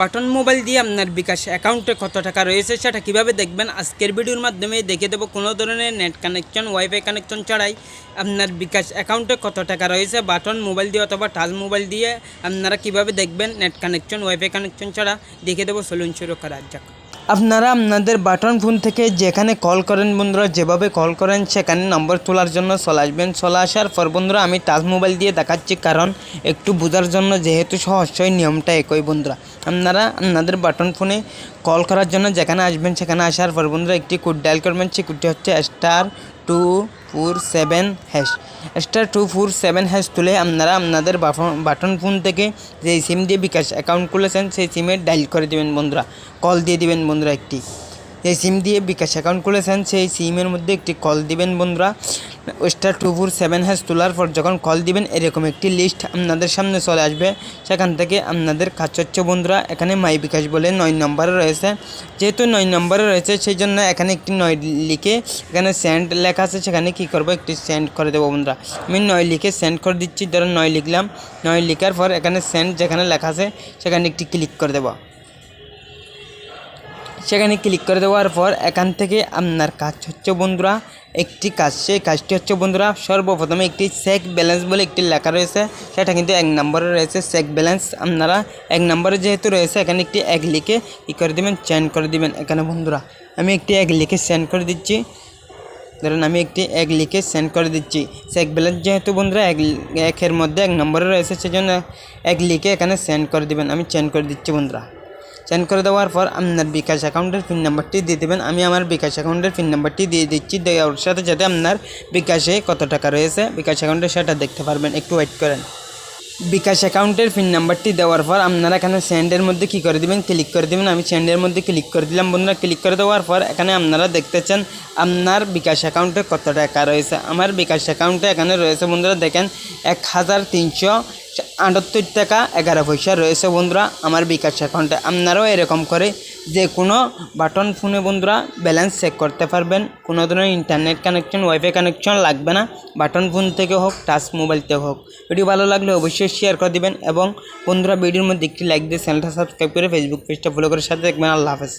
Button mobile দিয়ে আপনার বিকাশ অ্যাকাউন্টে কত টাকা রয়েছে সেটা কীভাবে দেখবেন? আজকের ভিডিওর মাধ্যমে দেখে দেবো কোনো ধরনের নেট কানেকশন, ওয়াইফাই কানেকশন ছাড়াই আপনার বিকাশ অ্যাকাউন্টে কত টাকা রয়েছে, বাটন মোবাইল দিয়ে অথবা টাচ মোবাইল দিয়ে আপনারা কীভাবে দেখবেন? নেট কানেকশন, ওয়াইফাই কানেকশন ছাড়া দেখে দেবো সলুন সুরক্ষা করা যাক আপনারা আপনাদের বাটন ফোন থেকে যেখানে কল করেন বন্ধুরা, যেভাবে কল করেন সেখানে নম্বর তোলার জন্য চলে আসবেন। চলে আসার পর বন্ধুরা, আমি টাচ মোবাইল দিয়ে দেখাচ্ছি কারণ একটু বোঝার জন্য যেহেতু সহজই নিয়মটা একই বন্ধুরা। আপনারা আপনাদের বাটন ফোনে কল করার জন্য যেখানে আসবেন সেখানে আসার পর বন্ধুরা একটি কোড ডায়াল করবেন। সেই কোডটি হচ্ছে star two four seven hash star two four seven hash তুলে আপনারা আপনাদের বাটন ফোন থেকে যে সিম দিয়ে বিকাশ অ্যাকাউন্ট খুলেছেন, সেই সিমে ডাইল করে দেবেন বন্ধুরা। কল দিয়ে দিবেন বন্ধুরা একটি। যে সিম দিয়ে বিকাশ অ্যাকাউন্ট খুলেছেন, সেই সিমের মধ্যে একটি কল দিবেন বন্ধুরা। Star two four seven hash তোলার পর যখন কল দিবেন, এরকম একটি লিস্ট আপনাদের সামনে চলে আসবে। সেখান থেকে আপনাদের কাজ হচ্ছে বন্ধুরা, এখানে মাই বিকাশ বলে নয় নম্বরে রয়েছে। যেহেতু নয় নম্বরে রয়েছে, সেই জন্য এখানে একটি নয় লিখে এখানে সেন্ড লেখা আছে। সেখানে কী করব? একটি সেন্ড করে দেবো বন্ধুরা। আমি নয় লিখে সেন্ড করে দিচ্ছি। ধরুন নয় লিখলাম। নয় লিখার পর এখানে সেন্ড যেখানে লেখা আছে, সেখানে একটি ক্লিক করে দেবো। সেখানে ক্লিক করে দেওয়ার পর এখান থেকে আপনার কাজ হচ্ছে বন্ধুরা একটি কাজ, সেই কাজটি হচ্ছে, বন্ধুরা, সর্বপ্রথমে একটি চেক ব্যালেন্স বলে একটি লেখা রয়েছে। সেটা কিন্তু এক নম্বরে রয়েছে চেক ব্যালেন্স আপনারা এক নম্বরে যেহেতু রয়েছে, এখানে একটি এক লিখে কী করে দেবেন চেন করে দিবেন। এখানে, বন্ধুরা, আমি একটি এক লিখে সেন্ড করে দিচ্ছি। ধরুন, আমি একটি এক লিখে সেন্ড করে দিচ্ছি। চেক ব্যালেন্স যেহেতু, বন্ধুরা, এক একের মধ্যে এক নম্বরে রয়েছে, সেজন্য এক লিখে এখানে সেন্ড করে দিবেন। আমি চেঞ্জ করে দিচ্ছি, বন্ধুরা। সেন্ড করে দেওয়ার পর আপনার বিকাশ অ্যাকাউন্টের পিন নাম্বারটি দিয়ে দেবেন। আমি আমার বিকাশ অ্যাকাউন্টের পিন নাম্বারটি দিয়ে দিচ্ছি। দেওয়ার সাথে সাথে আপনার বিকাশে কত টাকা রয়েছে, বিকাশ অ্যাকাউন্টে সেটা দেখতে পারবেন। একটু ওয়েট করেন। বিকাশ অ্যাকাউন্টের পিন নাম্বারটি দেওয়ার পর আপনারা এখানে সেন্ডের মধ্যে কী করে দেবেন? ক্লিক করে দেবেন। আমি সেন্ডের মধ্যে ক্লিক করে দিলাম বন্ধুরা। ক্লিক করে দেওয়ার পর এখানে আপনারা দেখতেছেন আপনার বিকাশ অ্যাকাউন্টে কত টাকা রয়েছে। আমার বিকাশ অ্যাকাউন্টে এখানে রয়েছে বন্ধুরা, দেখেন, এক হাজার তিনশো আটাত্তর টাকা, এগারো পয়সা রয়েছে বন্ধুরা আমার বিকাশ অ্যাকাউন্টে। আপনারাও এরকম করে যে কোনো বাটন ফোনে বন্ধুরা ব্যালেন্স চেক করতে পারবেন। কোনো ধরনের ইন্টারনেট কানেকশন ওয়াইফাই কানেকশন লাগবে না। বাটন ফোন থেকে হোক টাচ মোবাইল থেকে হোক। ভিডিও ভালো লাগলে অবশ্যই শেয়ার করে দিবেন এবং বন্ধুরা ভিডিওর মধ্যে একটি লাইক দিয়ে চ্যানেলটা সাবস্ক্রাইব করে ফেসবুক পেজটা ফলো করে সাথে দেখবেন। আল্লাহ হাফেজ।